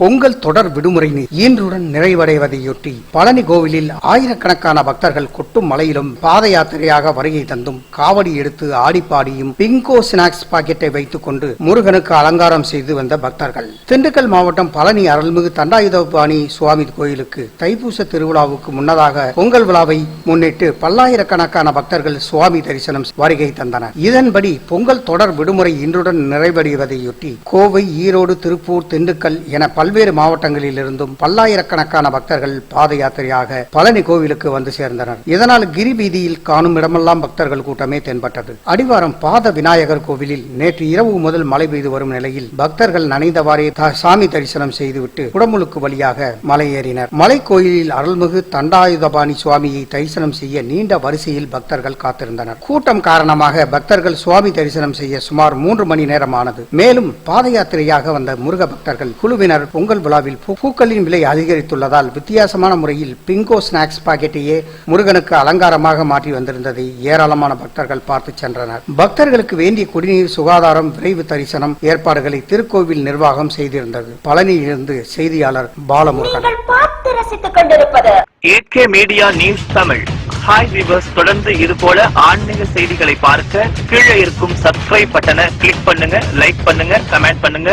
பொங்கல் தொடர் விடுமுறை இன்றுடன் நிறைவடைவதையொட்டி பழனி கோவிலில் ஆயிரக்கணக்கான பக்தர்கள் கொட்டும் மலையிலும் பாத யாத்திரையாக வருகை தந்தும் காவடி எடுத்து ஆடிப்பாடியும் பிங்கோ ஸ்நாக்ஸ் பாக்கெட்டை வைத்துக் கொண்டு முருகனுக்கு அலங்காரம் செய்து வந்த பக்தர்கள். திண்டுக்கல் மாவட்டம் பழனி அருள்மிகு தண்டாயுதபாணி சுவாமி கோயிலுக்கு தைப்பூச திருவிழாவுக்கு முன்னதாக பொங்கல் விழாவை முன்னிட்டு பல்லாயிரக்கணக்கான பக்தர்கள் சுவாமி தரிசனம் வருகை தந்தனர். இதன்படி பொங்கல் தொடர் விடுமுறை இன்றுடன் நிறைவடைவதையொட்டி கோவை ஈரோடு திருப்பூர் திண்டுக்கல் என பல பல்வேறு மாவட்டங்களிலிருந்தும் பல்லாயிரக்கணக்கான பக்தர்கள் பாத யாத்திரையாக பழனி கோவிலுக்கு வந்து சேர்ந்தனர். இதனால் கிரி வீதியில் காணும் இடமெல்லாம் பக்தர்கள் கூட்டமே தென்பட்டது. அடிவாரம் பாத விநாயகர் கோவிலில் நேற்று இரவு முதல் மழை பெய்து வரும் நிலையில் பக்தர்கள் நனைந்தவாறே சாமி தரிசனம் செய்துவிட்டு குடமுழுக்கு வழியாக மலை ஏறினர் மலை கோயிலில் அருள்மிகு தண்டாயுதபாணி சுவாமியை தரிசனம் செய்ய நீண்ட வரிசையில் பக்தர்கள் காத்திருந்தனர். கூட்டம் காரணமாக பக்தர்கள் சுவாமி தரிசனம் செய்ய சுமார் மூன்று மணி நேரமானது. மேலும் பாத யாத்திரையாக வந்த முருக பக்தர்கள் குழுவினர் பொங்கல் விழாவில் பூக்களின் விலை அதிகரித்துள்ளதால் வித்தியாசமான முறையில் பிங்கோ ஸ்நாக்ஸ் பாக்கெட்டையே முருகனுக்கு அலங்காரமாக மாற்றி வந்திருந்ததை ஏராளமான பக்தர்கள் பார்த்து சென்றனர். பக்தர்களுக்கு வேண்டிய குடிநீர் சுகாதாரம் விரைவு தரிசனம் ஏற்பாடுகளை திருக்கோவில் நிர்வாகம் செய்திருந்தது. பழனியிலிருந்து செய்தியாளர் பாலமுருகன். பார்த்து ரசித்துக் கொண்டிருப்பது AK media news Tamil hi viewers தொடர்ந்து இது போல ஆன்மீக செய்திகளை பார்க்க கீழே இருக்கும் சப்ஸ்கிரைப் பட்டனை கிளிக் பண்ணுங்க லைக் பண்ணுங்க கமெண்ட் பண்ணுங்க.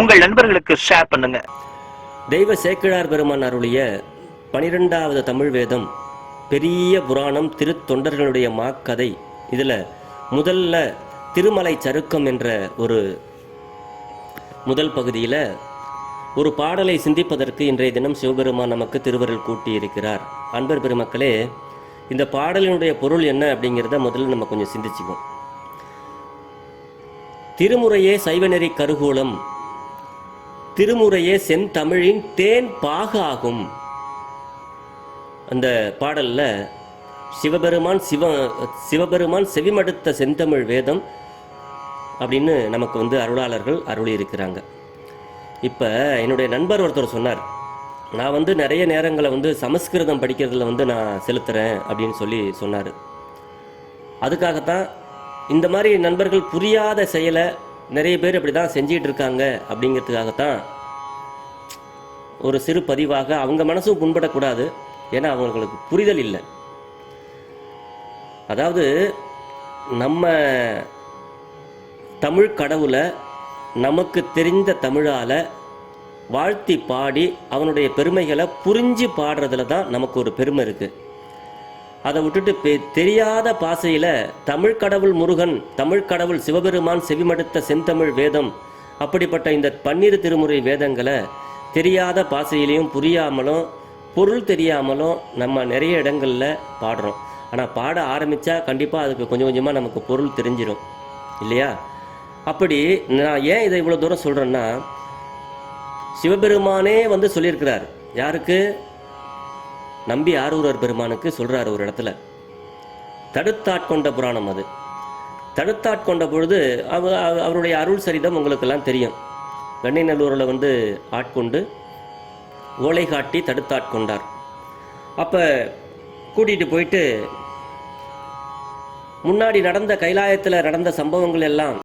உங்கள் நண்பர்களுக்கு ஷேர் பண்ணுங்க. தெய்வ சேக்கிழார் பெருமான் அருளிய பனிரெண்டாவது தமிழ் வேதம் பெரிய புராணம் திருத்தொண்டர்களுடைய மாக்கதை. இதில் முதல்ல திருமலை சருக்கம் என்ற ஒரு முதல் பகுதியில் ஒரு பாடலை சிந்திப்பதற்கு இன்றைய தினம் சிவபெருமான் நமக்கு திருவருள் கூட்டியிருக்கிறார். அன்பர் பெருமக்களே இந்த பாடலினுடைய பொருள் என்ன அப்படிங்கிறத முதல்ல நம்ம கொஞ்சம் சிந்திச்சுக்குவோம். திருமுறையே சைவநெறி கருகூலம் திருமுறையே செந்தமிழின் தேன் பாகாகும். அந்த பாடலில் சிவபெருமான் சிவ சிவபெருமான் செவிமடுத்த செந்தமிழ் வேதம் அப்படின்னு நமக்கு வந்து அருளாளர்கள் அருளி இருக்கிறாங்க இப்போ என்னுடைய நண்பர் ஒருத்தர் சொன்னார் நான் வந்து நிறைய நேரங்களை வந்து சமஸ்கிருதம் படிக்கிறதுல வந்து நான் செலுத்துகிறேன் அப்படின்னு சொல்லி சொன்னார். அதுக்காகத்தான் இந்த மாதிரி நண்பர்கள் புரியாத செயலை நிறைய பேர் இப்படி தான் செஞ்சிகிட்டு இருக்காங்க அப்படிங்கிறதுக்காகத்தான் ஒரு சிறு பதிவாக அவங்க மனசும் புண்படக்கூடாது. ஏன்னா அவங்களுக்கு புரிதல் இல்லை. அதாவது நம்ம தமிழ் கடவுளை நமக்கு தெரிந்த தமிழால் வாழ்த்தி பாடி அவனுடைய பெருமைகளை புரிஞ்சு பாடுறதுல தான் நமக்கு ஒரு பெருமை இருக்குது அதை விட்டுட்டு பெ- தெரியாத பாசையில் தமிழ் கடவுள் முருகன் தமிழ் கடவுள் சிவபெருமான் செவிமடுத்த செந்தமிழ் வேதம் அப்படிப்பட்ட இந்த பன்னிரு திருமுறை வேதங்களை தெரியாத பாசையிலையும் புரியாமலும் பொருள் தெரியாமலும் நம்ம நிறைய இடங்களில் பாடுறோம். ஆனால் பாட ஆரம்பித்தா கண்டிப்பாக அதுக்கு கொஞ்சம் கொஞ்சமாக நமக்கு பொருள் தெரிஞ்சிடும் இல்லையா? அப்படி நான் ஏன் இதை இவ்வளோ தூரம் சொல்கிறேன்னா சிவபெருமானே வந்து சொல்லியிருக்கிறார். யாருக்கு? நம்பி ஆரூரர் பெருமானுக்கு சொல்கிறார் ஒரு இடத்துல. தடுத்தாட்கொண்ட புராணம் அது. தடுத்தாட்கொண்ட பொழுது அவ- அவருடைய அருள் சரிதம் உங்களுக்கெல்லாம் தெரியும். வெண்ணைநல்லூரில் வந்து ஆட்கொண்டு ஓலை காட்டி தடுத்தாட்கொண்டார். அப்போ கூட்டிகிட்டு போயிட்டு முன்னாடி நடந்த கைலாயத்தில் நடந்த சம்பவங்கள் எல்லாம்